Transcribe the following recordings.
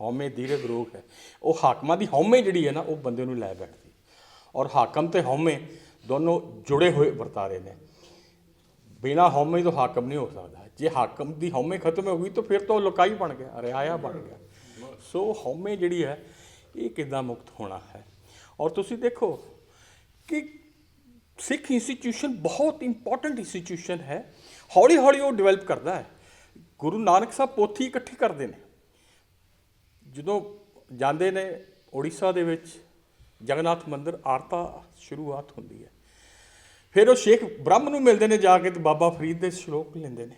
ਹਉਮੈ ਦੀਰਘ ਰੋਗ ਹੈ। ਉਹ ਹਾਕਮਾਂ ਦੀ ਹਉਮੈ ਜਿਹੜੀ ਹੈ ਨਾ, ਉਹ ਬੰਦੇ ਨੂੰ ਲੈ ਬੈਠਦੀ। ਔਰ ਹਾਕਮ ਤੇ ਹਉਮੈ ਦੋਨੋਂ ਜੁੜੇ ਹੋਏ ਵਰਤਾਰੇ ਨੇ। ਬਿਨਾ ਹਉਮੈ ਤੋਂ ਹਾਕਮ ਨਹੀਂ ਹੋ ਸਕਦਾ। ਜੇ ਹਾਕਮ ਦੀ ਹਉਮੈ ਖਤਮ ਹੋ ਗਈ, ਤਾਂ ਫਿਰ ਤਾਂ ਉਹ ਲੋਕਾਈ ਬਣ ਗਿਆ, ਰਿਆਇਆ ਬਣ ਗਿਆ। ਸੋ ਹਉਮੈ ਜਿਹੜੀ ਹੈ, ਇਹ ਕਿੱਦਾਂ ਮੁਕਤ ਹੋਣਾ ਹੈ? ਔਰ ਤੁਸੀਂ ਦੇਖੋ ਕਿ ਸਿੱਖ ਇੰਸਟੀਟਿਊਸ਼ਨ ਬਹੁਤ ਇੰਪੋਰਟੈਂਟ ਇੰਸਟੀਟਿਊਸ਼ਨ ਹੈ। ਹੌਲੀ ਹੌਲੀ ਉਹ ਡਿਵੈਲਪ ਕਰਦਾ ਹੈ। ਗੁਰੂ ਨਾਨਕ ਸਾਹਿਬ ਪੋਥੀ ਇਕੱਠੀ ਕਰਦੇ ਨੇ। ਜਦੋਂ ਜਾਂਦੇ ਨੇ ਉੜੀਸਾ ਦੇ ਵਿੱਚ, ਜਗਨਨਾਥ ਮੰਦਿਰ ਆਰਤਾ ਸ਼ੁਰੂਆਤ ਹੁੰਦੀ ਹੈ। ਫਿਰ ਉਹ ਸ਼ੇਖ ਬ੍ਰਹਮ ਨੂੰ ਮਿਲਦੇ ਨੇ ਜਾ ਕੇ ਤੇ ਬਾਬਾ ਫਰੀਦ ਦੇ ਸ਼ਲੋਕ ਲੈਂਦੇ ਨੇ।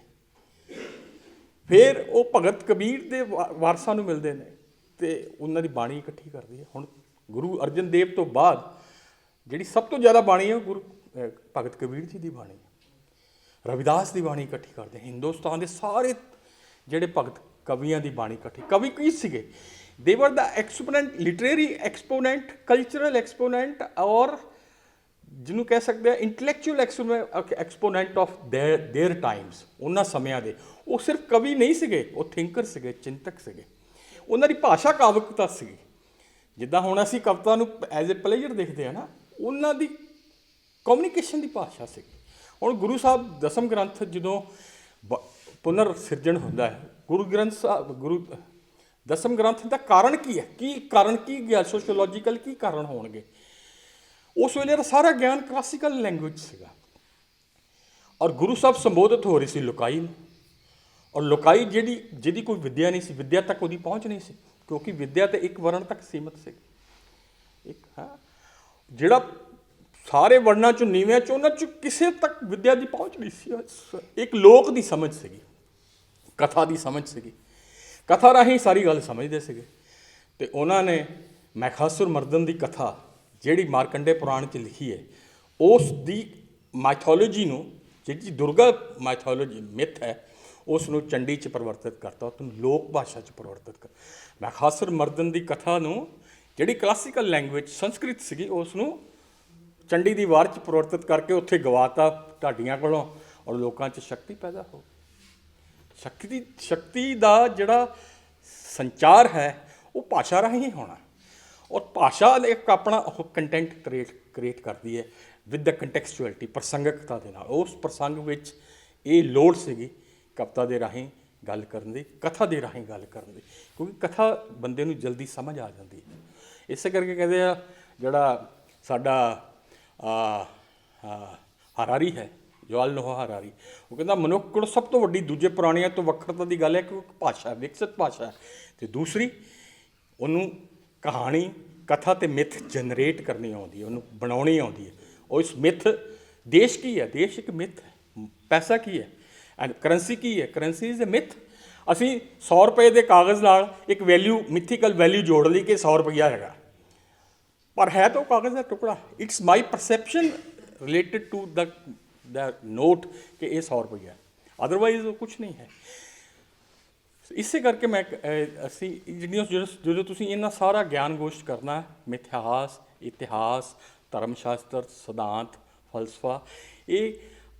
ਫਿਰ ਉਹ ਭਗਤ ਕਬੀਰ ਦੇ ਵਾ- ਵਾਰਸਾਂ ਨੂੰ ਮਿਲਦੇ ਨੇ ਤੇ ਉਹਨਾਂ ਦੀ ਬਾਣੀ ਇਕੱਠੀ ਕਰਦੀ ਹੈ ਹੁਣ ਗੁਰੂ ਅਰਜਨ ਦੇਵ ਤੋਂ ਬਾਅਦ ਜਿਹੜੀ ਸਭ ਤੋਂ ਜ਼ਿਆਦਾ ਬਾਣੀ ਹੈ ਉਹ ਗੁਰੂ ਭਗਤ ਕਬੀਰ ਜੀ ਦੀ ਬਾਣੀ ਹੈ। ਰਵਿਦਾਸ ਦੀ ਬਾਣੀ ਇਕੱਠੀ ਕਰਦੇ ਹਿੰਦੁਸਤਾਨ ਦੇ ਸਾਰੇ ਜਿਹੜੇ ਭਗਤ ਕਵੀਆਂ ਦੀ ਬਾਣੀ ਇਕੱਠੀ ਕਵੀ ਕੀ ਸੀਗੇ ਦੇ ਵਰ ਦਾ exponent literary exponent cultural exponent ਔਰ ਜਿਹਨੂੰ ਕਹਿ ਸਕਦੇ ਆ intellectual exponent of their times ਉਹਨਾਂ ਸਮਿਆਂ ਦੇ ਉਹ ਸਿਰਫ ਕਵੀ ਨਹੀਂ ਸੀਗੇ ਉਹ ਥਿੰਕਰ ਸੀਗੇ ਚਿੰਤਕ ਸੀਗੇ ਉਹਨਾਂ ਦੀ ਭਾਸ਼ਾ ਕਾਵਿਕਤਾ ਸੀਗੀ ਜਿੱਦਾਂ ਹੁਣ ਅਸੀਂ ਕਵਿਤਾ ਨੂੰ ਐਜ਼ ਅ ਪਲੇਅਰ ਦੇਖਦੇ ਆ ਨਾ ਉਹਨਾਂ ਦੀ ਕਮਿਊਨੀਕੇਸ਼ਨ ਦੀ ਭਾਸ਼ਾ ਸੀ ਹੁਣ ਗੁਰੂ ਸਾਹਿਬ ਦਸਮ ਗ੍ਰੰਥ ਜਦੋਂ ਬ- ਪੁਨਰ ਸਿਰਜਣ ਹੁੰਦਾ ਹੈ ਗੁਰੂ ਗ੍ਰੰਥ ਸਾਹਿਬ ਗੁਰੂ, ਦਸਮ ਗ੍ਰੰਥ ਦਾ ਕਾਰਨ ਕੀ ਹੈ? ਕੀ ਕਾਰਨ ਕੀ ਗਿਆ? ਸੋਸ਼ੀਓਲੋਜੀਕਲ ਕੀ ਕਾਰਨ ਹੋਣਗੇ? ਉਸ ਵੇਲੇ ਦਾ ਸਾਰਾ ਗਿਆਨ ਕਲਾਸੀਕਲ ਲੈਂਗੁਏਜ ਸੀਗਾ। ਔਰ ਗੁਰੂ ਸਾਹਿਬ ਸੰਬੋਧਿਤ ਹੋ ਰਹੀ ਸੀ ਲੋਕਾਈ ਨੂੰ। ਔਰ ਲੋਕਾਈ ਜਿਹੜੀ, ਜਿਹਦੀ ਕੋਈ ਵਿਦਿਆ ਨਹੀਂ ਸੀ, ਵਿਦਿਆ ਤੱਕ ਉਹਦੀ ਪਹੁੰਚ ਨਹੀਂ ਸੀ, ਕਿਉਂਕਿ ਵਿਦਿਆ ਤੇ ਇੱਕ ਵਰਣ ਤੱਕ ਸੀਮਤ ਸੀ। ਇੱਕ, ਹਾਂ। ਜਿਹੜਾ ਸਾਰੇ ਵਰਣਾਂ ਚੋਂ ਨੀਵਿਆਂ ਚੋਂ ਉਹਨਾਂ ਚੋਂ ਕਿਸੇ ਤੱਕ ਵਿਦਿਆ ਦੀ ਪਹੁੰਚ ਨਹੀਂ ਸੀ। ਇੱਕ ਲੋਕ ਦੀ ਸਮਝ ਸੀਗੀ। ਕਥਾ ਦੀ ਸਮਝ ਸੀਗੀ। ਕਥਾ ਰਾਹੀਂ ਸਾਰੀ ਗੱਲ ਸਮਝਦੇ ਸੀਗੇ। ਤੇ ਉਹਨਾਂ ਨੇ ਮੈਖਾਸੁਰ ਮਰਦਨ ਦੀ ਕਥਾ, ਜਿਹੜੀ ਮਾਰਕੰਡੇ ਪੁਰਾਣ 'ਚ ਲਿਖੀ ਹੈ ਉਸ ਦੀ ਮਾਈਥੋਲੋਜੀ ਨੂੰ, ਜਿਹੜੀ ਦੁਰਗਾ ਮਾਈਥੋਲੋਜੀ ਮਿਥ ਹੈ ਉਸ ਨੂੰ ਚੰਡੀ 'ਚ ਪਰਿਵਰਤਿਤ ਕਰਤਾ, ਉਸਨੂੰ ਲੋਕ ਭਾਸ਼ਾ 'ਚ ਪਰਿਵਰਤਿਤ ਕਰ, ਮੈਖਾਸੁਰ ਮਰਦਨ ਦੀ ਕਥਾ ਨੂੰ, ਜਿਹੜੀ ਕਲਾਸੀਕਲ ਲੈਂਗੁਏਜ ਸੰਸਕ੍ਰਿਤ ਸੀਗੀ ਉਸ ਨੂੰ ਚੰਡੀ ਦੀ ਵਾਰ 'ਚ ਪਰਿਵਰਤਿਤ ਕਰਕੇ ਉੱਥੇ ਗਵਾਤਾ ਢਾਡੀਆਂ ਕੋਲੋਂ, ਔਰ ਲੋਕਾਂ 'ਚ ਸ਼ਕਤੀ ਪੈਦਾ ਹੋ ਸ਼ਕਤੀ ਸ਼ਕਤੀ ਦਾ ਜਿਹੜਾ ਸੰਚਾਰ ਹੈ ਉਹ ਭਾਸ਼ਾ ਰਾਹੀਂ ਹੀ ਹੋਣਾ। ਔਰ ਭਾਸ਼ਾ ਇੱਕ ਆਪਣਾ ਉਹ ਕੰਟੈਂਟ ਕ੍ਰੀਏਟ ਕ੍ਰੀਏਟ ਕਰਦੀ ਹੈ ਵਿਦ ਦ ਕੰਟੈਕਸਚੁਅਲਿਟੀ ਪ੍ਰਸੰਗਕਤਾ ਦੇ ਨਾਲ। ਉਸ ਪ੍ਰਸੰਗ ਵਿੱਚ ਇਹ ਲੋੜ ਸੀਗੀ ਕਵਿਤਾ ਦੇ ਰਾਹੀਂ ਗੱਲ ਕਰਨ ਦੀ ਕਥਾ ਦੇ ਰਾਹੀਂ ਗੱਲ ਕਰਨ ਦੀ ਕਿਉਂਕਿ ਕਥਾ ਬੰਦੇ ਨੂੰ ਜਲਦੀ ਸਮਝ ਆ ਜਾਂਦੀ ਹੈ। ਇਸੇ ਕਰਕੇ ਕਹਿੰਦੇ ਆ ਜਿਹੜਾ ਸਾਡਾ ਆ, ਹਰਾਰੀ ਹੈ ਜਵਾਲ ਨੋਹਾ ਹਰਾਰੀ। ਉਹ ਕਹਿੰਦਾ, ਮਨੁੱਖ ਕੋਲ ਸਭ ਤੋਂ ਵੱਡੀ ਦੂਜੇ ਪੁਰਾਣਿਆਂ ਤੋਂ ਵੱਖਰਤਾ ਦੀ ਗੱਲ ਹੈ ਕਿ ਉਹ ਇੱਕ ਭਾਸ਼ਾ ਵਿਕਸਿਤ ਭਾਸ਼ਾ ਹੈ। ਤੇ ਦੂਸਰੀ, ਉਹਨੂੰ ਕਹਾਣੀ, ਕਥਾ ਤੇ ਮਿਥ ਜਨਰੇਟ ਕਰਨੀ ਆਉਂਦੀ ਹੈ, ਉਹਨੂੰ ਬਣਾਉਣੀ ਆਉਂਦੀ ਹੈ। ਉਹ ਇਸ ਮਿਥ, ਦੇਸ਼ ਕੀ ਹੈ? ਦੇਸ਼ ਇੱਕ ਮਿਥ ਪੈਸਾ ਕੀ ਹੈ? ਐਂਡ ਕਰੰਸੀ ਕੀ ਹੈ? ਕਰੰਸੀ ਇਜ਼ ਅ ਮਿਥ ਅਸੀਂ 100 ਰੁਪਏ ਦੇ ਕਾਗਜ਼ ਨਾਲ ਇੱਕ ਵੈਲਿਊ ਮਿਥੀਕਲ ਵੈਲਿਊ ਜੋੜ ਲਈ ਕਿ 100 ਰੁਪਈਆ ਹੈਗਾ। ਪਰ ਹੈ ਤਾਂ ਉਹ ਕਾਗਜ਼ ਦਾ ਟੁਕੜਾ। It's my perception related to the the note ਕਿ ਇਹ 100 ਰੁਪਈਆ ਅਦਰਵਾਈਜ਼ ਉਹ ਕੁਝ ਨਹੀਂ ਹੈ। ਇਸੇ ਕਰਕੇ ਮੈਂ ਅਸੀਂ ਜਿਹੜੀਆਂ ਜਦੋਂ ਜਦੋਂ ਤੁਸੀਂ ਇਹਨਾਂ ਸਾਰਾ ਗਿਆਨ ਗੋਸ਼ਟ ਕਰਨਾ, ਮਿਥਿਹਾਸ, ਇਤਿਹਾਸ ਧਰਮ ਸ਼ਾਸਤਰ ਸਿਧਾਂਤ, ਫਲਸਫਾ, ਇਹ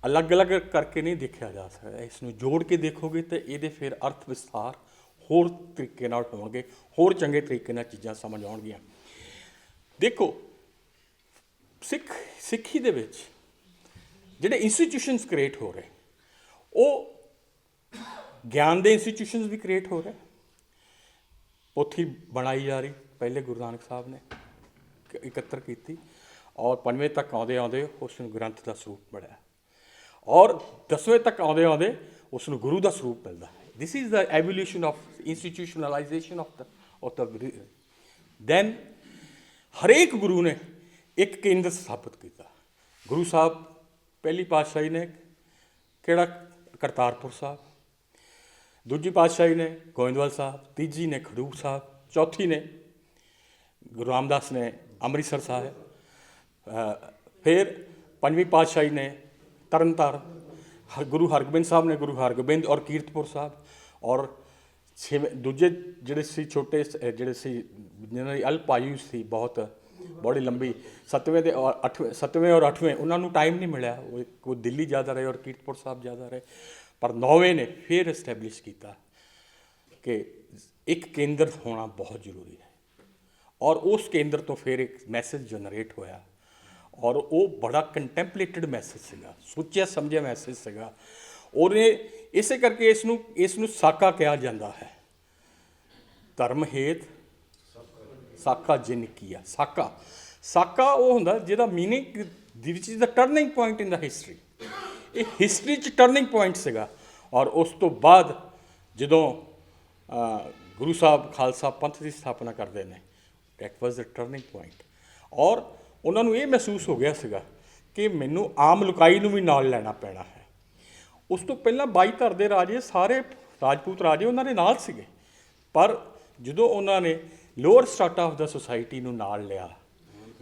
ਅਲੱਗ-ਅਲੱਗ ਕਰਕੇ ਨਹੀਂ ਦੇਖਿਆ ਜਾ ਸਕਦਾ। ਇਸ ਨੂੰ ਜੋੜ ਕੇ ਦੇਖੋਗੇ ਤਾਂ ਇਹਦੇ ਫਿਰ ਅਰਥ ਵਿਸਥਾਰ ਹੋਰ ਤਰੀਕੇ ਨਾਲ ਹੋਣਗੇ, ਹੋਰ ਚੰਗੇ ਤਰੀਕੇ ਨਾਲ ਚੀਜ਼ਾਂ ਸਮਝ ਆਉਣਗੀਆਂ। ਦੇਖੋ, ਸਿੱਖ ਸਿੱਖੀ ਦੇ ਵਿੱਚ ਜਿਹੜੇ ਇੰਸਟੀਟਿਊਸ਼ਨਸ ਕ੍ਰੀਏਟ ਹੋ ਰਹੇ, ਉਹ ਗਿਆਨ ਦੇ ਇੰਸਟੀਟਿਊਸ਼ਨਸ ਵੀ ਕ੍ਰੀਏਟ ਹੋ ਰਹੇ। ਪੋਥੀ ਬਣਾਈ ਜਾ ਰਹੀ, ਪਹਿਲੇ ਗੁਰੂ ਨਾਨਕ ਸਾਹਿਬ ਨੇ ਇਕੱਤਰ ਕੀਤੀ ਔਰ ਪੰਜਵੇਂ ਤੱਕ ਆਉਂਦੇ ਆਉਂਦੇ ਉਸ ਨੂੰ ਗ੍ਰੰਥ ਦਾ ਸਰੂਪ ਮਿਲਿਆ ਔਰ ਦਸਵੇਂ ਤੱਕ ਆਉਂਦੇ ਆਉਂਦੇ ਉਸ ਨੂੰ ਗੁਰੂ ਦਾ ਸਰੂਪ ਮਿਲਦਾ। ਹੈ this is the evolution of institutionalization of the of the then ਹਰੇਕ ਗੁਰੂ ਨੇ ਇੱਕ ਕੇਂਦਰ ਸਥਾਪਿਤ ਕੀਤਾ। ਗੁਰੂ ਸਾਹਿਬ ਪਹਿਲੀ ਪਾਤਸ਼ਾਹੀ ਨੇ ਕਿਹੜਾ? ਕਰਤਾਰਪੁਰ ਸਾਹਿਬ। ਦੂਜੀ ਪਾਤਸ਼ਾਹੀ ਨੇ ਗੋਇੰਦਵਾਲ ਸਾਹਿਬ। ਤੀਜੀ ਨੇ ਖਡੂਰ ਸਾਹਿਬ। ਚੌਥੀ ਨੇ ਗੁਰੂ ਰਾਮਦਾਸ ਨੇ ਅੰਮ੍ਰਿਤਸਰ ਸਾਹਿਬ। ਫਿਰ ਪੰਜਵੀਂ ਪਾਤਸ਼ਾਹੀ ਨੇ ਤਰਨਤਾਰਨ। ਹ- ਗੁਰੂ ਹਰਗੋਬਿੰਦ ਸਾਹਿਬ ਨੇ ਗੁਰੂ ਹਰਗੋਬਿੰਦ ਔਰ ਕੀਰਤਪੁਰ ਸਾਹਿਬ ਔਰ ਛੇਵੇਂ, ਦੂਜੇ ਜਿਹੜੇ ਸੀ ਛੋਟੇ ਸ- ਜਿਹੜੇ ਸੀ ਜਿਹਨਾਂ ਦੀ ਅਲਪਾਯੂ ਸੀ ਬਹੁਤ ਬੜੀ ਲੰਬੀ, ਸੱਤਵੇਂ ਤੇ ਔਰ ਅੱਠਵੇਂ, ਸੱਤਵੇਂ ਔਰ ਅੱਠਵੇਂ, ਉਹਨਾਂ ਨੂੰ ਟਾਈਮ ਨਹੀਂ ਮਿਲਿਆ। ਉਹ ਇੱਕ- ਦਿੱਲੀ ਜ਼ਿਆਦਾ ਰਹੇ ਔਰ ਕੀਰਤਪੁਰ ਸਾਹਿਬ ਜ਼ਿਆਦਾ ਰਹੇ। ਪਰ ਨੌਵੇਂ ਨੇ ਫਿਰ ਐਸਟੈਬਲਿਸ਼ ਕੀਤਾ ਕਿ ਇੱਕ ਕੇਂਦਰ ਹੋਣਾ ਬਹੁਤ ਜ਼ਰੂਰੀ ਹੈ। ਔਰ ਉਸ ਕੇਂਦਰ ਤੋਂ ਫਿਰ ਇੱਕ ਮੈਸੇਜ ਜਨਰੇਟ ਹੋਇਆ। ਔਰ ਉਹ ਬੜਾ ਕੰਟੈਂਪਲੇਟਡ ਮੈਸੇਜ ਸੀਗਾ। ਸੋਚਿਆ, ਸਮਝਿਆ ਮੈਸੇਜ ਸੀਗਾ। ਔਰ ਇਹ ਇਸੇ ਕਰਕੇ ਇਸ ਨੂੰ ਇਸ ਨੂੰ ਸਾਕਾ ਕਿਹਾ ਜਾਂਦਾ ਹੈ। ਧਰਮ ਹੇਤ ਸਾਕਾ ਜਿੰਨ ਕੀ ਆ? ਸਾਕਾ। ਸਾਕਾ ਉਹ ਹੁੰਦਾ ਜਿਹਦਾ ਮੀਨਿੰਗ ਦੀ ਵਿੱਚ the turning point in the history ਇਹ ਹਿਸਟਰੀ ਚ ਟਰਨਿੰਗ ਪੁਆਇੰਟ ਸੀਗਾ। ਔਰ ਉਸ ਤੋਂ ਬਾਅਦ ਜਦੋਂ ਗੁਰੂ ਸਾਹਿਬ ਖਾਲਸਾ ਪੰਥ ਦੀ ਸਥਾਪਨਾ ਕਰਦੇ ਨੇ that was the turning point ਔਰ ਉਹਨਾਂ ਨੂੰ ਇਹ ਮਹਿਸੂਸ ਹੋ ਗਿਆ ਸੀਗਾ ਕਿ ਮੈਨੂੰ ਆਮ ਲੁਕਾਈ ਨੂੰ ਵੀ ਨਾਲ ਲੈਣਾ ਪੈਣਾ ਹੈ। ਉਸ ਤੋਂ ਪਹਿਲਾਂ ਬਾਈ ਧਰ ਦੇ ਰਾਜੇ ਸਾਰੇ ਰਾਜਪੂਤ ਰਾਜੇ ਉਹਨਾਂ ਦੇ ਨਾਲ ਸੀਗੇ। ਪਰ ਜਦੋਂ ਉਹਨਾਂ ਨੇ lower strata of the society ਨੂੰ ਨਾਲ ਲਿਆ,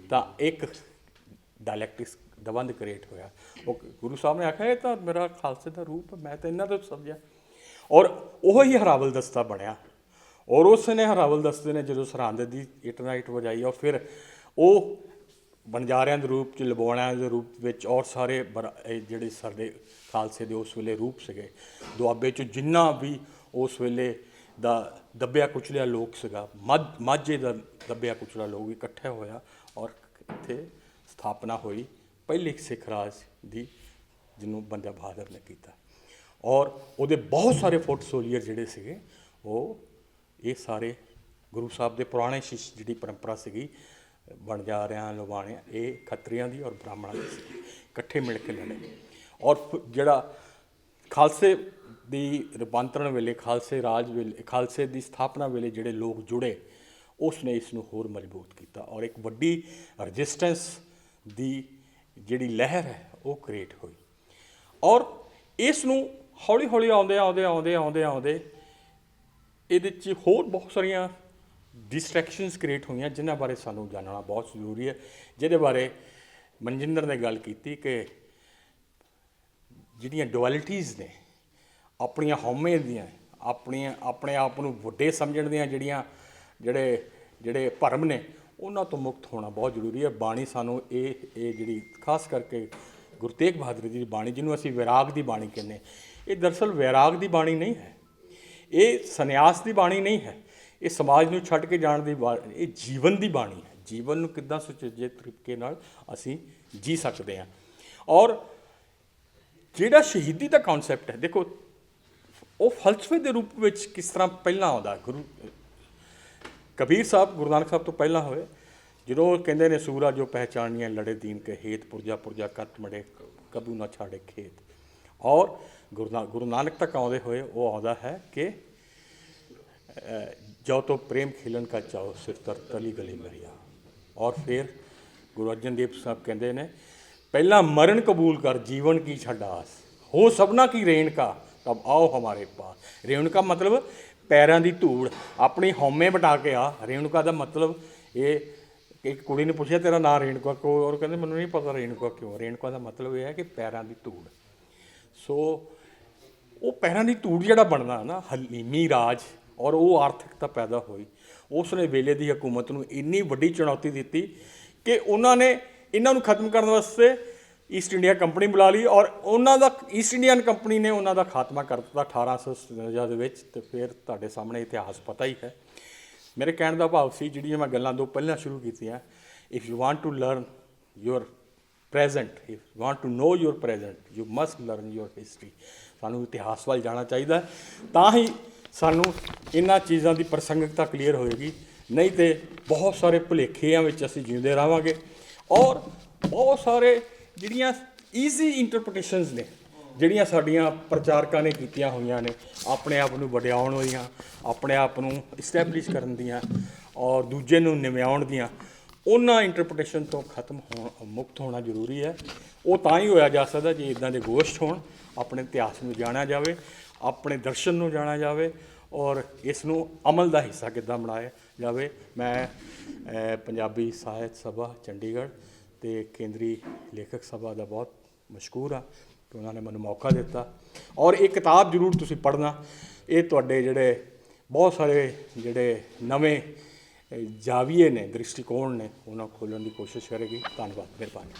ਤਾਂ ਇੱਕ ਡਾਇਲੈਕਟਿਕਸ ਦਵੰਦ ਕ੍ਰੀਏਟ ਹੋਇਆ। ਉਹ ਗੁਰੂ ਸਾਹਿਬ ਨੇ ਆਖਿਆ, ਇਹ ਤਾਂ ਮੇਰਾ ਖਾਲਸੇ ਦਾ ਰੂਪ, ਮੈਂ ਤਾਂ ਇਹਨਾਂ ਤੋਂ ਸਮਝਿਆ। ਔਰ ਉਹ ਹੀ ਹਰਾਵਲ ਦਸਤਾ ਬਣਿਆ। ਔਰ ਉਸ ਨੇ ਹਰਾਵਲ ਦਸਤੇ ਨੇ ਜਦੋਂ ਸਰਹੰਦ ਦੀ ਇਟ ਨਾਈਟ ਵਜਾਈ, ਔਰ ਫਿਰ ਉਹ ਬਣਜਾਰਿਆਂ ਦੇ ਰੂਪ ਚ ਲਬੋਣਿਆਂ ਦੇ ਰੂਪ ਵਿੱਚ, ਔਰ ਸਾਰੇ ਬਰ- ਇਹ ਜਿਹੜੇ ਸਾਡੇ ਖਾਲਸੇ ਦੇ ਉਸ ਵੇਲੇ ਰੂਪ ਸੀਗੇ, ਦੁਆਬੇ ਚ ਜਿੰਨਾ ਵੀ ਉਸ ਵੇਲੇ ਦਾ ਦੱਬਿਆ ਕੁਚਲਿਆ ਲੋਕ ਸੀਗਾ। ਮੱਝ- ਮਾਝੇ ਦਾ ਦੱਬਿਆ ਕੁਚਲਿਆ ਲੋਕ ਇਕੱਠੇ ਹੋਇਆ ਔਰ ਇੱਥੇ ਸਥਾਪਨਾ ਹੋਈ ਪਹਿਲੇ ਸਿੱਖ ਰਾਜ ਦੀ, ਜਿਹਨੂੰ ਬੰਦਾ ਬਹਾਦਰ ਨੇ ਕੀਤਾ। ਔਰ ਉਹਦੇ ਬਹੁਤ ਸਾਰੇ ਫੋਰਟ ਸੋਲੀਅਰ ਜਿਹੜੇ ਸੀਗੇ, ਉਹ ਇਹ ਸਾਰੇ ਗੁਰੂ ਸਾਹਿਬ ਦੇ ਪੁਰਾਣੇ ਸ਼ਿਸ਼ ਜਿਹੜੀ ਪਰੰਪਰਾ ਸੀਗੀ, ਬਣ ਜਾ ਰਿਆਂ ਲਵਾਣਿਆਂ ਇਹ ਖੱਤਰੀਆਂ ਦੀ ਔਰ ਬ੍ਰਾਹਮਣਾਂ ਦੀ ਸੀ। ਇਕੱਠੇ ਮਿਲ ਕੇ ਲੜੇ। ਔਰ ਫਿਰ ਜਿਹੜਾ ਖਾਲਸੇ ਦੀ ਰੂਪਾਂਤਰਣ ਵੇਲੇ, ਖਾਲਸੇ ਰਾਜ ਵੇਲੇ, ਖਾਲਸੇ ਦੀ ਸਥਾਪਨਾ ਵੇਲੇ ਜਿਹੜੇ ਲੋਕ ਜੁੜੇ ਉਸ ਨੇ ਇਸ ਨੂੰ ਹੋਰ ਮਜ਼ਬੂਤ ਕੀਤਾ ਔਰ ਇੱਕ ਵੱਡੀ ਰੈਜ਼ਿਸਟੈਂਸ ਦੀ ਜਿਹੜੀ ਲਹਿਰ ਹੈ, ਉਹ ਕ੍ਰੀਏਟ ਹੋਈ। ਔਰ ਇਸ ਨੂੰ ਹੌਲੀ ਹੌਲੀ ਆਉਂਦੇ ਆਉਂਦੇ ਆਉਂਦੇ ਆਉਂਦੇ ਆਉਂਦੇ ਇਹਦੇ 'ਚ ਹੋਰ ਬਹੁਤ ਸਾਰੀਆਂ ਡਿਸਟਰੈਕਸ਼ਨਸ ਕ੍ਰੀਏਟ ਹੋਈਆਂ, ਜਿਨ੍ਹਾਂ ਬਾਰੇ ਸਾਨੂੰ ਜਾਣਨਾ ਬਹੁਤ ਜ਼ਰੂਰੀ ਹੈ। ਜਿਹਦੇ ਬਾਰੇ ਮਨਜਿੰਦਰ ਨੇ ਗੱਲ ਕੀਤੀ ਕਿ ਜਿਹੜੀਆਂ ਡੁਅਲਿਟੀਜ਼ ਨੇ ਆਪਣੀਆਂ ਹਉਮੈ ਦੀਆਂ, ਆਪਣੀਆਂ, ਆਪਣੇ ਆਪ ਨੂੰ ਵੱਡੇ ਸਮਝਣ ਦੀਆਂ ਜਿਹੜੀਆਂ ਜਿਹੜੇ ਜਿਹੜੇ ਭਰਮ ਨੇ, ਉਹਨਾਂ ਤੋਂ ਮੁਕਤ ਹੋਣਾ ਬਹੁਤ ਜ਼ਰੂਰੀ ਹੈ। ਬਾਣੀ ਸਾਨੂੰ ਇਹ ਇਹ ਜਿਹੜੀ ਖਾਸ ਕਰਕੇ ਗੁਰੂ ਤੇਗ ਬਹਾਦਰ ਜੀ ਦੀ ਬਾਣੀ, ਜਿਹਨੂੰ ਅਸੀਂ ਵਿਰਾਗ ਦੀ ਬਾਣੀ ਕਹਿੰਦੇ ਇਹ ਦਰਸਲ ਵਿਰਾਗ ਦੀ ਬਾਣੀ ਨਹੀਂ ਹੈ। ਇਹ ਸੰਨਿਆਸ ਦੀ ਬਾਣੀ ਨਹੀਂ ਹੈ। ਇਹ ਸਮਾਜ ਨੂੰ ਛੱਡ ਕੇ ਜਾਣ ਦੀ ਬਾ- ਇਹ ਜੀਵਨ ਦੀ ਬਾਣੀ ਹੈ। ਜੀਵਨ ਨੂੰ ਕਿੱਦਾਂ ਸੁਚੱਜੇ ਤਰੀਕੇ ਨਾਲ ਅਸੀਂ ਜੀ ਸਕਦੇ ਹਾਂ। ਔਰ ਜਿਹੜਾ ਸ਼ਹੀਦੀ ਦਾ ਕਨਸੈਪਟ ਹੈ, ਦੇਖੋ ਉਹ ਫਲਸਫੇ ਦੇ ਰੂਪ ਵਿੱਚ ਕਿਸ ਤਰ੍ਹਾਂ ਪਹਿਲਾਂ ਆਉਂਦਾ? ਗੁਰੂ ਕਬੀਰ ਸਾਹਿਬ ਗੁਰੂ ਨਾਨਕ ਸਾਹਿਬ ਤੋਂ ਪਹਿਲਾਂ ਹੋਏ ਜਦੋਂ ਕਹਿੰਦੇ ਨੇ ਸੂਰਾ ਜੋ ਪਹਿਚਾਣੀਆਂ ਲੜੇ ਦੀਨ ਕੇ ਹੇਤ ਪੁਰਜਾ ਪੁਰਜਾ ਕਤ ਮੜੇ ਕਬੂ ਨਾ ਛਾੜੇ ਖੇਤ। ਔਰ ਗੁਰੂ ਗੁਰੂ ਨਾਨਕ ਤੱਕ ਆਉਂਦੇ ਹੋਏ ਉਹ ਆਉਂਦਾ ਹੈ ਕਿ ਅ, ਜੋ ਤੋ ਪ੍ਰੇਮ ਖਿਲਨ ਕਾ ਚਾਓ ਸਿਰ ਤਰ ਤਲੀ ਗਲੀ ਮਰਿਆ। ਔਰ ਫਿਰ ਗੁਰੂ ਅਰਜਨ ਦੇਵ ਸਾਹਿਬ ਕਹਿੰਦੇ ਨੇ ਪਹਿਲਾਂ ਮਰਨ ਕਬੂਲ ਕਰ ਜੀਵਨ ਕੀ ਛੱਡਾਸ ਹੋ ਸਭਨਾ ਕੀ ਰੇਣ ਕਾ। ਤਬ ਆਓ ਹਮਾਰੇ ਪਾਸ। ਰੇਣਕਾ ਮਤਲਬ ਪੈਰਾਂ ਦੀ ਧੂੜ। ਆਪਣੀ ਹਉਮੈ ਬਟਾ ਕੇ ਆ। ਰੇਣਕਾ ਦਾ ਮਤਲਬ ਇਹ ਇੱਕ ਕੁੜੀ ਨੇ ਪੁੱਛਿਆ, ਤੇਰਾ ਨਾਂ ਰੇਣੁਕਾ ਕਿਉਂ? ਔਰ ਕਹਿੰਦੇ, ਮੈਨੂੰ ਨਹੀਂ ਪਤਾ ਰੇਣਕਾ ਕਿਉਂ ਰੇਣੁਕਾ ਦਾ ਮਤਲਬ ਇਹ ਹੈ ਕਿ ਪੈਰਾਂ ਦੀ ਧੂੜ। ਸੋ ਉਹ ਪੈਰਾਂ ਦੀ ਧੂੜ ਜਿਹੜਾ ਬਣਦਾ ਨਾ, ਹਲੀਮੀ ਰਾਜ, ਔਰ ਉਹ ਆਰਥਿਕਤਾ ਪੈਦਾ ਹੋਈ। ਉਸ ਨੇ ਵੇਲੇ ਦੀ ਹਕੂਮਤ ਨੂੰ ਇੰਨੀ ਵੱਡੀ ਚੁਣੌਤੀ ਦਿੱਤੀ ਕਿ ਉਹਨਾਂ ਨੇ ਇਹਨਾਂ ਨੂੰ ਖਤਮ ਕਰਨ ਵਾਸਤੇ ਈਸਟ ਇੰਡੀਆ ਕੰਪਨੀ ਬੁਲਾ ਲਈ ਔਰ ਉਹਨਾਂ ਦਾ ਈਸਟ ਇੰਡੀਅਨ ਕੰਪਨੀ ਨੇ ਉਹਨਾਂ ਦਾ ਖਾਤਮਾ ਕਰ ਦਿੱਤਾ 1857 ਦੇ ਵਿੱਚ ਤੇ ਫਿਰ ਤੁਹਾਡੇ ਸਾਹਮਣੇ ਇਤਿਹਾਸ ਪਤਾ ਹੀ ਹੈ। ਮੇਰੇ ਕਹਿਣ ਦਾ ਭਾਵ ਸੀ, ਜਿਹੜੀਆਂ ਮੈਂ ਗੱਲਾਂ ਦੋ ਪਹਿਲਾਂ ਸ਼ੁਰੂ ਕੀਤੀਆਂ if you want to learn your present if you want to know your present you must learn your history ਸਾਨੂੰ ਇਤਿਹਾਸ ਵੱਲ ਜਾਣਾ ਚਾਹੀਦਾ, ਤਾਂ ਹੀ ਸਾਨੂੰ ਇਹਨਾਂ ਚੀਜ਼ਾਂ ਦੀ ਪ੍ਰਸੰਗਿਕਤਾ ਕਲੀਅਰ ਹੋਏਗੀ। ਨਹੀਂ ਤੇ ਬਹੁਤ ਸਾਰੇ ਭੁਲੇਖਿਆਂ ਵਿੱਚ ਅਸੀਂ ਜਿਉਂਦੇ ਰਹਾਂਗੇ ਔਰ ਬਹੁਤ ਸਾਰੇ ਜਿਹੜੀਆਂ ਈਜ਼ੀ ਇੰਟਰਪ੍ਰੀਟੇਸ਼ਨਸ ਨੇ, ਜਿਹੜੀਆਂ ਸਾਡੀਆਂ ਪ੍ਰਚਾਰਕਾਂ ਨੇ ਕੀਤੀਆਂ ਹੋਈਆਂ ਨੇ, ਆਪਣੇ ਆਪ ਨੂੰ ਵਡਿਆਉਣ ਵਾਲੀਆਂ, ਆਪਣੇ ਆਪ ਨੂੰ ਇਸਟੈਬਲਿਸ਼ ਕਰਨ ਦੀਆਂ ਔਰ ਦੂਜੇ ਨੂੰ ਨਿਵਿਆਉਣ ਦੀਆਂ, ਉਹਨਾਂ ਇੰਟਰਪ੍ਰੀਟੇਸ਼ਨ ਤੋਂ ਖਤਮ ਹੋਣ, ਮੁਕਤ ਹੋਣਾ ਜ਼ਰੂਰੀ ਹੈ। ਉਹ ਤਾਂ ਹੀ ਹੋਇਆ ਜਾ ਸਕਦਾ ਜੇ ਇਦਾਂ ਦੇ ਗੋਸ਼ਟ ਹੋਣ, ਆਪਣੇ ਇਤਿਹਾਸ ਨੂੰ ਜਾਣਿਆ ਜਾਵੇ, ਆਪਣੇ ਦਰਸ਼ਨ ਨੂੰ ਜਾਣਿਆ ਜਾਵੇ ਔਰ ਇਸ ਨੂੰ ਅਮਲ ਦਾ ਹਿੱਸਾ ਕਿੱਦਾਂ ਬਣਾਇਆ ਜਾਵੇ। ਮੈਂ ਪੰਜਾਬੀ ਸਾਹਿਤ ਸਭਾ, ਚੰਡੀਗੜ੍ਹ ਤੇ ਕੇਂਦਰੀ ਲੇਖਕ ਸਭਾ ਦਾ ਬਹੁਤ ਮਸ਼ਕੂਰ ਆ ਕਿ ਉਹਨਾਂ ਨੇ ਮੈਨੂੰ ਮੌਕਾ ਦਿੱਤਾ। ਔਰ ਇਹ ਕਿਤਾਬ ਜ਼ਰੂਰ ਤੁਸੀਂ ਪੜ੍ਹਨਾ। ਇਹ ਤੁਹਾਡੇ ਜਿਹੜੇ ਬਹੁਤ ਸਾਰੇ ਜਿਹੜੇ ਨਵੇਂ ਜਾਵੀਏ ਨੇ, ਦ੍ਰਿਸ਼ਟੀਕੋਣ ਨੇ, ਉਹਨਾਂ ਖੋਲ੍ਹਣ ਦੀ ਕੋਸ਼ਿਸ਼ ਕਰੇਗੀ। ਧੰਨਵਾਦ, ਮਿਹਰਬਾਨੀ।